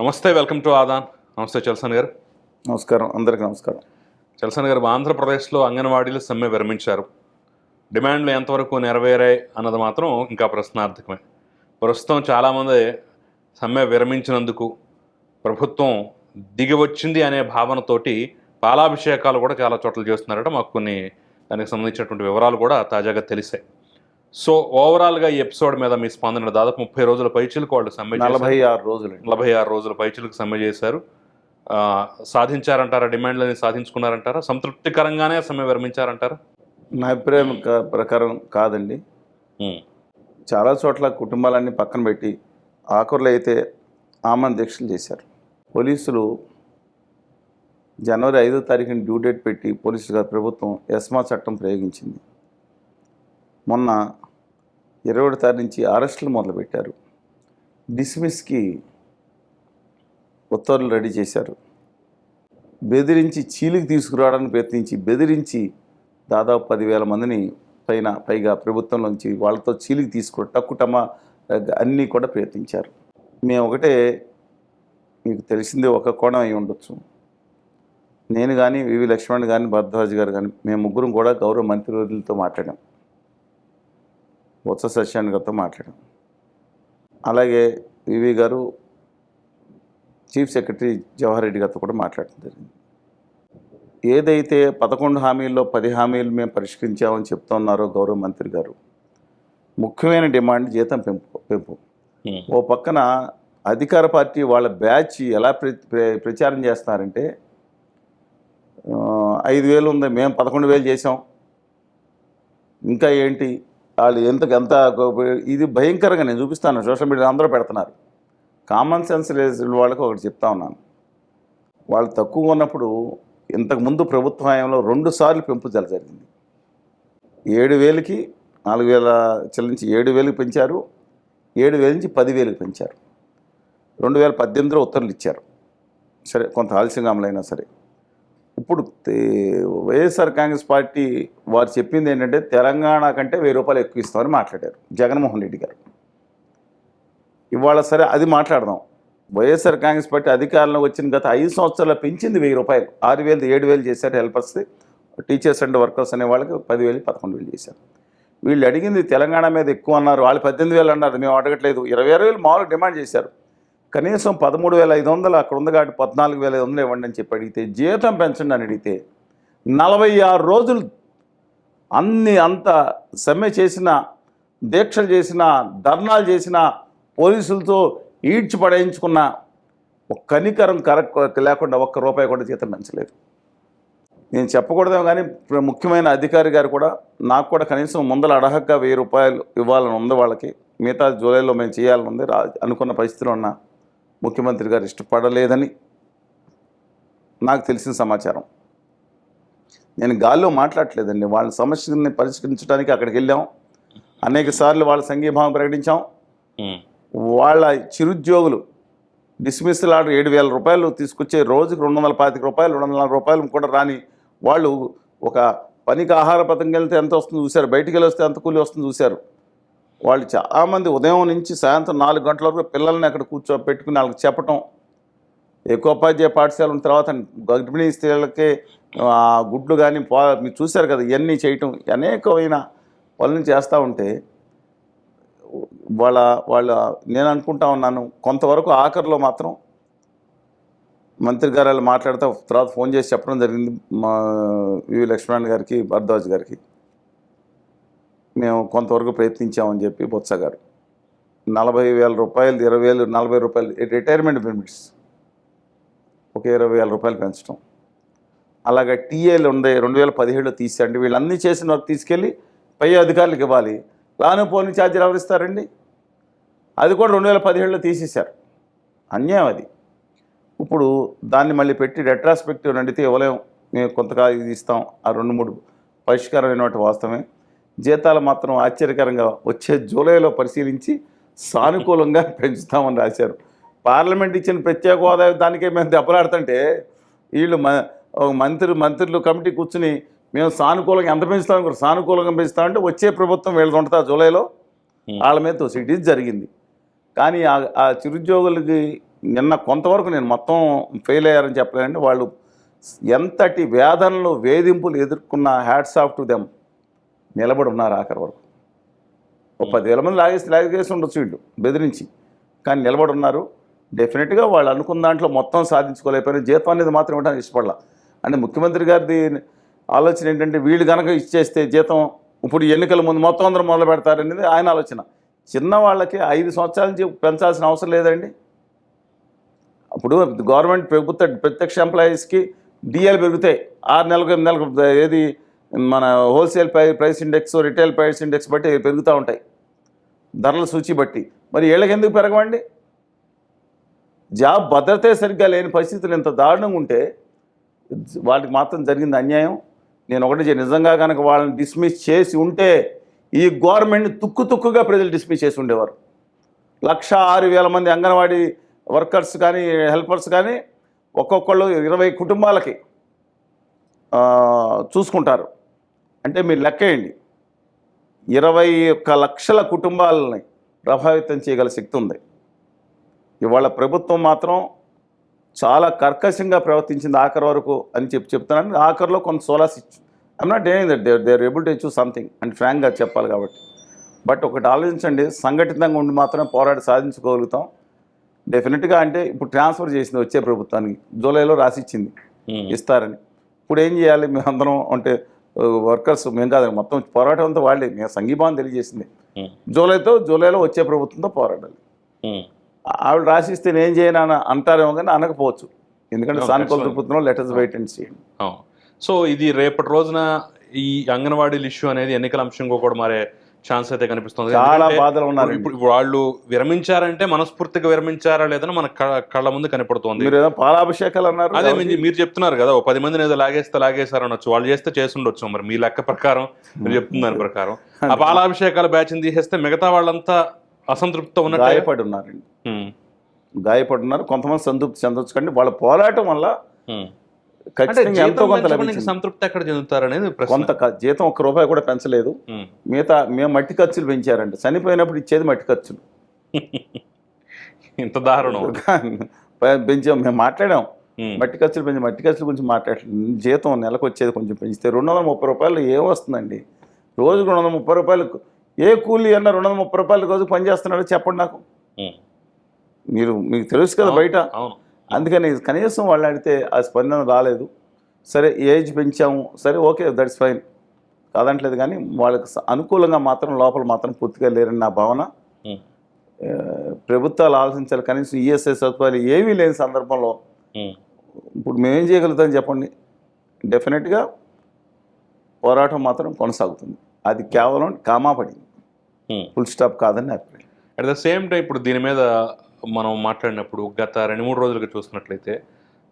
నమస్తే welcome to Aadan. నమస్తే చల్సన్ గారు. నమస్కారం అందరికీ నమస్కారం. చల్సన్ గారు ఆంధ్రప్రదేశ్లో అంగన్వాడీలు సమ్మె విరమించారు. డిమాండ్లు ఎంతవరకు నెరవేరాయి అన్నది మాత్రం ఇంకా ప్రశ్నార్థకమే. ప్రస్తుతం చాలామంది సమ్మె విరమించినందుకు ప్రభుత్వం దిగి వచ్చింది అనే భావనతోటి పాలాభిషేకాలు కూడా చాలా చోట్ల చేస్తున్నారట. మాకు కొన్ని దానికి సంబంధించినటువంటి వివరాలు కూడా తాజాగా తెలిసాయి. సో ఓవరాల్గా ఈ ఎపిసోడ్ మీద మీ స్పందన దాదాపు ముప్పై రోజుల పైచీలకు వాళ్ళు సమ్మె. నలభై ఆరు రోజులు నలభై ఆరు రోజుల పైచులకు సమ్మె చేశారు. సాధించారంటారా? డిమాండ్లని సాధించుకున్నారంటారా? సంతృప్తికరంగానే సమ్మె విరమించారంటారా? నా అభిప్రాయం ప్రకారం కాదండి. చాలా చోట్ల కుటుంబాలన్నీ పక్కన పెట్టి ఆఖరులో అయితే ఆమన దీక్షలు చేశారు. పోలీసులు జనవరి ఐదో తారీఖున డ్యూ డేట్ పెట్టి పోలీసులు గారు ప్రభుత్వం ఎస్మా చట్టం ప్రయోగించింది. మొన్న ఇరవై ఒకటి తారీఖు నుంచి అరెస్టులు మొదలుపెట్టారు. డిస్మిస్కి ఉత్తర్వులు రెడీ చేశారు. బెదిరించి చీలికి తీసుకురావడానికి ప్రయత్నించి బెదిరించి దాదాపు పదివేల మందిని పైన పైగా ప్రభుత్వంలోంచి వాళ్ళతో చీలికి తీసుకుని టక్కుటమా అన్నీ కూడా ప్రయత్నించారు. మేము ఒకటే మీకు తెలిసిందే ఒక కోణం అయి ఉండొచ్చు. నేను కానీ వివి లక్ష్మణ్ కానీ భరద్వాజ్ గారు కానీ మేము ముగ్గురం కూడా గౌరవ మంత్రివర్యులతో మాట్లాడాం. బొత్స సత్యాన్ని గారితో మాట్లాడాం. అలాగే వివి గారు చీఫ్ సెక్రటరీ జవహర్ రెడ్డి గారితో కూడా మాట్లాడటం జరిగింది. ఏదైతే పదకొండు హామీల్లో పది హామీలు మేము పరిష్కరించామని చెప్తున్నారో గౌరవ మంత్రి గారు ముఖ్యమైన డిమాండ్ జీతం పెంపు పెంపు. ఓ పక్కన అధికార పార్టీ వాళ్ళ బ్యాచ్ ఎలా ప్ర ప్ర- ప్రచారం చేస్తున్నారంటే ఐదు వేలు ఉంది మేము పదకొండు వేలు చేసాం ఇంకా ఏంటి? వాళ్ళు ఎంత ఎంత ఇది భయంకరంగా నేను చూపిస్తాను సోషల్ మీడియా అందరూ పెడుతున్నారు. కామన్ సెన్స్ లేని వాళ్ళకి ఒకటి చెప్తా ఉన్నాను. వాళ్ళు తక్కువ ఉన్నప్పుడు ఇంతకుముందు ప్రభుత్వ హయాంలో రెండు సార్లు పెంపుదల జరిగింది. ఏడు వేలకి నాలుగు వేల చెల్లించి ఏడు వేలకు పెంచారు ఏడు వేల నుంచి పదివేలకు పెంచారు. రెండు వేల పద్దెనిమిదిలో ఉత్తర్వులు ఇచ్చారు. సరే కొంత ఆలస్యంగా అమలైనా సరే. ఇప్పుడు వైఎస్ఆర్ కాంగ్రెస్ పార్టీ వారు చెప్పింది ఏంటంటే తెలంగాణ కంటే వెయ్యి రూపాయలు ఎక్కువ ఇస్తామని మాట్లాడారు జగన్మోహన్ రెడ్డి గారు. ఇవాళ సరే అది మాట్లాడదాం. వైఎస్ఆర్ కాంగ్రెస్ పార్టీ అధికారంలో వచ్చిన గత ఐదు సంవత్సరాలు పెంచింది వెయ్యి రూపాయలు. ఆరు వేలు ఏడు వేలు చేశారు హెల్పర్స్ టీచర్స్ అండ్ వర్కర్స్ అనే వాళ్ళకి పదివేలు పదకొండు వేలు చేశారు. వీళ్ళు అడిగింది తెలంగాణ మీద ఎక్కువ అన్నారు వాళ్ళు పద్దెనిమిది వేలు అన్నారు మేము అడగట్లేదు. ఇరవై ఆరు వేలు మామూలు డిమాండ్ చేశారు. కనీసం పదమూడు వేల ఐదు వందలు అక్కడ ఉంది కాబట్టి పద్నాలుగు వేల ఐదు వందలు ఇవ్వండి అని చెప్పి అడిగితే జీతం పెంచండి అని అడిగితే నలభై ఆరు రోజులు అన్ని అంత సమ్మె చేసిన దీక్షలు చేసిన ధర్నాలు చేసిన పోలీసులతో ఈడ్చి పడేయించుకున్న ఒక కనికరం కరెక్ట్ లేకుండా ఒక్క రూపాయి కూడా జీతం పెంచలేదు. నేను చెప్పకూడదేమో కానీ ముఖ్యమైన అధికారి గారు కూడా నాకు కూడా కనీసం ముందల అడహగ్గా వెయ్యి రూపాయలు ఇవ్వాలని ఉంది వాళ్ళకి. మిగతా జూలైలో మేము చేయాలని ఉంది. రా అనుకున్న పరిస్థితిలో ఉన్న ముఖ్యమంత్రి గారు ఇష్టపడలేదని నాకు తెలిసిన సమాచారం. నేను గాల్లో మాట్లాడట్లేదండి. వాళ్ళ సమస్యని పరిష్కరించడానికి అక్కడికి వెళ్ళాం. అనేక సార్లు వాళ్ళ సంఘీభావం ప్రకటించాం. వాళ్ళ చిరుద్యోగులు డిస్మిస్సల్ ఆర్డర్ ఏడు వేల రూపాయలు తీసుకొచ్చే రోజుకి రెండు వందల పాతిక రూపాయలు రెండు వందల రూపాయలు కూడా రాని వాళ్ళు ఒక పనికి ఆహార పథకం వెళ్తే ఎంత వస్తుందో చూశారు. బయటికి వెళ్ళి వస్తే ఎంత కూలి వస్తుందో చూశారు. వాళ్ళు చాలామంది ఉదయం నుంచి సాయంత్రం నాలుగు గంటల వరకు పిల్లల్ని అక్కడ కూర్చో పెట్టుకుని వాళ్ళకి చెప్పటం. ఏకోపాధ్యాయ పాఠశాల ఉన్న తర్వాత గర్భిణీ స్త్రీలకి గుడ్లు కానీ పో మీరు చూశారు కదా ఇవన్నీ చేయటం. అనేకమైన పనులు చేస్తూ ఉంటే వాళ్ళ వాళ్ళ నేను అనుకుంటా ఉన్నాను కొంతవరకు ఆఖరిలో మాత్రం మంత్రి గారు మాట్లాడితే తర్వాత ఫోన్ చేసి చెప్పడం జరిగింది మా వివి లక్ష్మణ్ గారికి భరద్వాజ్ గారికి. మేము కొంతవరకు ప్రయత్నించామని చెప్పి బొత్స గారు. నలభై వేల రూపాయలు ఇరవై వేలు నలభై రూపాయలు రిటైర్మెంట్ బెనిఫిట్స్ ఒక ఇరవై వేల రూపాయలు పెంచడం అలాగే టీఏలు ఉండే రెండు వేల పదిహేడులో తీసేయండి. వీళ్ళన్నీ చేసిన వరకు తీసుకెళ్ళి పై అధికారులకు ఇవ్వాలి. లాను పోని ఛార్జీలు ఎవరిస్తారండి అది కూడా రెండు వేల పదిహేడులో తీసేశారు. అన్యాయం అది. ఇప్పుడు దాన్ని మళ్ళీ పెట్టి రెట్రాస్పెక్టివ్ నడితే ఇవ్వలేం. మేము కొంతకాలం ఇది ఇస్తాం. ఆ రెండు మూడు పరిష్కారమైనటువంటి వాస్తవమే. జీతాలు మాత్రం ఆశ్చర్యకరంగా వచ్చే జూలైలో పరిశీలించి సానుకూలంగా పెంచుతామని రాశారు. పార్లమెంట్ ఇచ్చిన ప్రత్యేక హోదా దానికే మేము దెబ్బలాడుతుంటే వీళ్ళు మంత్రి మంత్రులు కమిటీ కూర్చుని మేము సానుకూలంగా ఎంత పెంచుతాం సానుకూలంగా పెంచుతామంటే వచ్చే ప్రభుత్వం వీళ్ళది ఉంటుంది జూలైలో? వాళ్ళ మీద తోసి ఇది జరిగింది. కానీ ఆ- ఆ చిరుద్యోగులకి నిన్న కొంతవరకు నేను మొత్తం ఫెయిల్ అయ్యారని చెప్పలేనండి. వాళ్ళు ఎంతటి వేదనలు వేధింపులు ఎదుర్కొన్న హ్యాట్స్ ఆఫ్ టు దెమ్. నిలబడి ఉన్నారు ఆఖరి వరకు. ఒక పదివేల మంది లాగేసి లాగేసి ఉండొచ్చు వీళ్ళు బెదిరించి. కానీ నిలబడి ఉన్నారు డెఫినెట్గా వాళ్ళు అనుకున్న దాంట్లో మొత్తం సాధించుకోలేకపోయినా జీతం అనేది మాత్రం ఇవ్వడానికి ఇష్టపడాల. అంటే ముఖ్యమంత్రి గారిది ఆలోచన ఏంటంటే వీళ్ళు కనుక ఇచ్చేస్తే జీతం ఇప్పుడు ఎన్నికల ముందు మొత్తం అందరూ మొదలు పెడతారనేది ఆయన ఆలోచన. చిన్న వాళ్ళకి ఐదు సంవత్సరాల నుంచి పెంచాల్సిన అవసరం లేదండి. అప్పుడు గవర్నమెంట్ ప్రభుత్వ ప్రత్యక్ష ఎంప్లాయీస్కి డిఎల్ పెరుగుతాయి ఆరు నెలలకు ఎనిమిది నెలలకు ఏది మన wholesale price index retail price index బట్టి పెరుగుతూ ఉంటాయి. ధరల సూచి బట్టి. మరి ఏళ్ళకి ఎందుకు పెరగవండి? జాబ్ భద్రతే సరిగ్గా లేని పరిస్థితులు ఇంత దారుణంగా ఉంటే వాళ్ళకి మాత్రం జరిగింది అన్యాయం. నేను ఒకటి నిజంగా కనుక వాళ్ళని డిస్మిస్ చేసి ఉంటే ఈ గవర్నమెంట్ని తుక్కు తుక్కుగా ప్రజలు డిస్మిస్ చేసి ఉండేవారు. లక్ష ఆరు వేల మంది అంగన్వాడీ వర్కర్స్ కానీ హెల్పర్స్ కానీ ఒక్కొక్కళ్ళు ఇరవై కుటుంబాలకి చూసుకుంటారు. అంటే మీరు లెక్కేయండి. ఇరవై ఒక్క లక్షల కుటుంబాలని ప్రభావితం చేయగల శక్తి ఉంది ఇవాళ ప్రభుత్వం మాత్రం చాలా కర్కశంగా ప్రవర్తించింది ఆఖరి వరకు అని చెప్పి చెప్తున్నాను. ఆఖరిలో కొంత సోలాస్ ఇచ్చు I'm not saying that there there able to achieve something and ఫ్రాంక్గా చెప్పాలి కాబట్టి. బట్ ఒకటి ఆలోచించండి. సంఘటితంగా ఉండి మాత్రమే పోరాడి సాధించుకోగలుగుతాం. డెఫినెట్గా అంటే ఇప్పుడు ట్రాన్స్ఫర్ చేసింది వచ్చే ప్రభుత్వానికి. జూలైలో రాసిచ్చింది. ఉమ్. ఇస్తారని. ఇప్పుడు ఏం చేయాలి? మేము అందరం అంటే వర్కర్స్ మేము కాదు మొత్తం పోరాటం అంతా వాళ్ళే. మేము సంఘీభావం తెలియజేసింది. జూలైతో జూలైలో వచ్చే ప్రభుత్వంతో పోరాడాలి. ఆవిడ రాసిస్తే నేను చేయను అని అంటారేమో కానీ అనకపోవచ్చు. ఎందుకంటే సానుకూల. దృక్పథంలో లెటర్స్ వెయిట్ అండ్ చేయండి. సో ఇది రేపటి రోజున ఈ అంగన్వాడీల ఇష్యూ అనేది ఎన్నికల అంశంగా కూడా మారే ఛాన్స్ అయితే కనిపిస్తుంది. చాలా బాధలు ఉన్నారు. ఇప్పుడు వాళ్ళు విరమించారంటే మనస్ఫూర్తిగా విరమించారా లేదని మన కళ్ళ ముందు కనపడుతోంది. మీరు ఏదో పాలాభిషేకాలు అన్నారు అదే మీరు చెప్తున్నారు కదా ఓ పది మందిని ఏదో లాగేస్తే లాగేశారు అనొచ్చు. వాళ్ళు చేస్తే చేసి ఉండొచ్చు మరి మీ లెక్క ప్రకారం మీరు చెప్తున్న దాని ప్రకారం. ఆ పాలాభిషేకాల బ్యాచ్ తీసేస్తే మిగతా వాళ్ళంతా అసంతృప్తితో ఉన్నట్టు? గాయపడి ఉన్నారండి. గాయపడి ఉన్నారు. కొంతమంది సంతృప్తి చెందొచ్చు కానీ వాళ్ళ పోరాటం వల్ల సంతృప్తి ఎక్కడ చెందుతారు అనేది కొంత జీతం ఒక్క రూపాయి కూడా పెంచలేదు. మిగతా మేము మట్టి ఖర్చులు పెంచారంట చనిపోయినప్పుడు ఇచ్చేది మట్టి ఖర్చులు. ఇంత దారుణం. పెంచాం మేము మాట్లాడాం. మట్టి ఖర్చులు పెంచి మట్టి ఖర్చుల గురించి మాట్లాడలేదు జీతం నెలకు వచ్చేది కొంచెం పెంచితే రెండు వందల ముప్పై రూపాయలు ఏం వస్తుందండి రోజుకు రెండు వందల ముప్పై రూపాయలు ఏ కూలీ అన్న రెండు వందల ముప్పై రూపాయలు రోజు పని చేస్తున్నాడో చెప్పండి నాకు. మీరు మీకు తెలుసు కదా బయట. అవును. అందుకని కనీసం వాళ్ళు అడిగితే ఆ స్పందన రాలేదు. సరే ఏజ్ పెంచాము. సరే ఓకే దట్స్ ఫైన్. కాదంటలేదు కానీ వాళ్ళకి అనుకూలంగా మాత్రం లోపల మాత్రం పూర్తిగా లేరని నా భావన. ప్రభుత్వాలు ఆలోచించాలి. కనీసం ఈఎస్ఐ సదుపాయాలు ఏమీ లేని సందర్భంలో. ఇప్పుడు మేమేం చేయగలుగుతాం చెప్పండి? డెఫినెట్గా పోరాటం మాత్రం కొనసాగుతుంది. అది కేవలం కామా పడింది. ఉమ్. ఫుల్ స్టాప్ కాదని అభిప్రాయం. అట్ ద సేమ్ టైం ఇప్పుడు దీని మీద మనం మాట్లాడినప్పుడు గత రెండు మూడు రోజులుగా చూసినట్లయితే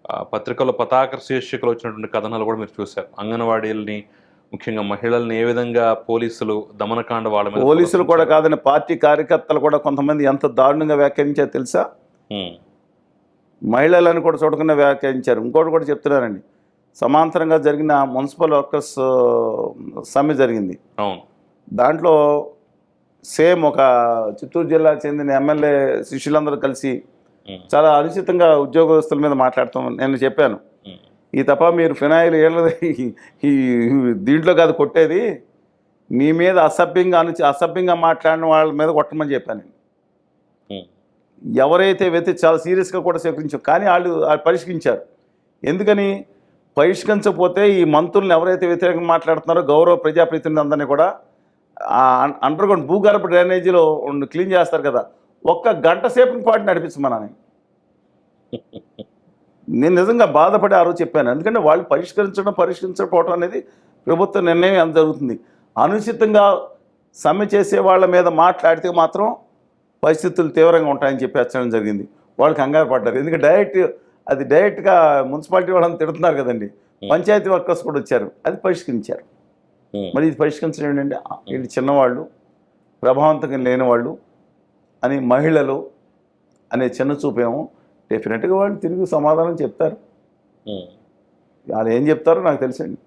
ఆ, పత్రికల్లో పతాక శీర్షికలు వచ్చినటువంటి కథనాలు కూడా మీరు చూశారు. అంగన్వాడీలని ముఖ్యంగా మహిళల్ని ఏ విధంగా పోలీసులు దమనకాండ వాళ్ళ మీద పోలీసులు కూడా కాదని పార్టీ కార్యకర్తలు కూడా కొంతమంది ఎంత దారుణంగా వ్యాఖ్యానించారో తెలుసా. మహిళలను కూడా చూడకుండా వ్యాఖ్యానించారు. ఇంకోటి కూడా చెప్తున్నానండి సమాంతరంగా జరిగిన మున్సిపల్ వర్కర్స్ సమ్మె జరిగింది. అవును. దాంట్లో సేమ్ ఒక చిత్తూరు జిల్లా చెందిన ఎమ్మెల్యే శిష్యులందరూ కలిసి. చాలా అనుచితంగా ఉద్యోగస్తుల మీద మాట్లాడతాం నేను చెప్పాను. ఈ తప్ప మీరు ఫినాయిల్ ఏళ్ళది ఈ దీంట్లో కాదు కొట్టేది మీ మీద అసభ్యంగా అనుచి అసభ్యంగా మాట్లాడిన వాళ్ళ మీద కొట్టమని చెప్పాను. ఎవరైతే వ్యక్తి చాలా సీరియస్గా కూడా స్వీకరించారు కానీ వాళ్ళు వాళ్ళు పరిష్కరించారు ఎందుకని పరిష్కరించకపోతే ఈ మంత్రులను ఎవరైతే వ్యతిరేకంగా మాట్లాడుతున్నారో గౌరవ ప్రజాప్రతినిధులందరినీ కూడా అండర్ గ్రౌండ్ భూగర్భ డ్రైనేజీలో క్లీన్ చేస్తారు కదా ఒక్క గంట సేపు పాటు నడిపించమన్నా నేను నేను నిజంగా బాధపడి ఆ రోజు చెప్పాను. ఎందుకంటే వాళ్ళు పరిష్కరించడం పరిష్కరించకపోవడం అనేది ప్రభుత్వ నిర్ణయం ఎంత జరుగుతుంది. అనుచితంగా సమ్మె చేసే వాళ్ళ మీద మాట్లాడితే మాత్రం పరిస్థితులు తీవ్రంగా ఉంటాయని చెప్పి హెచ్చరించడం జరిగింది. వాళ్ళు కంగారు పడ్డారు. ఎందుకంటే డైరెక్ట్ అది డైరెక్ట్గా మున్సిపాలిటీ వాళ్ళని తిడుతున్నారు కదండి. పంచాయతీ వర్కర్స్ కూడా వచ్చారు. అది పరిష్కరించారు. మరి ఇది పరిష్కరించడం ఏంటంటే వీళ్ళు చిన్నవాళ్ళు ప్రభావవంతంగా లేని వాళ్ళు అని మహిళలు అనే చిన్న చూపేమో డెఫినెట్గా వాళ్ళు తిరిగి సమాధానం చెప్తారు. వాళ్ళు ఏం చెప్తారో నాకు తెలుసండి.